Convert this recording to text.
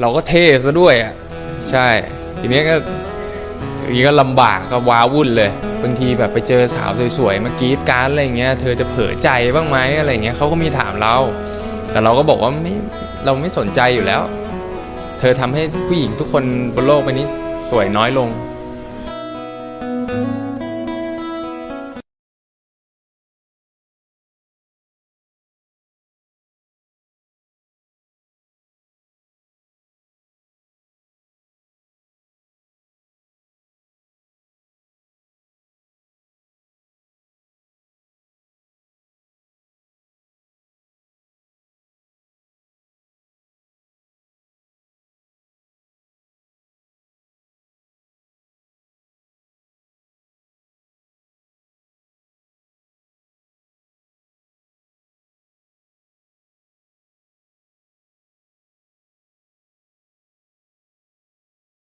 เราก็เท่ซะด้วยอะใช่ ทีนี้ก็ทีนี้ก็ลำบากก็ว้าวุ่นเลยบางทีแบบไปเจอสาวสวยๆมากรีดการดอะไรเงี้ยเธอจะเผลอใจบ้างไหมอะไรเงี้ยเขาก็มีถามเรา แต่เราก็บอกว่าไม่เราไม่สนใจอยู่แล้ว เธอทำให้ผู้หญิงทุกคนบนโลกใบนี้สวยน้อยลง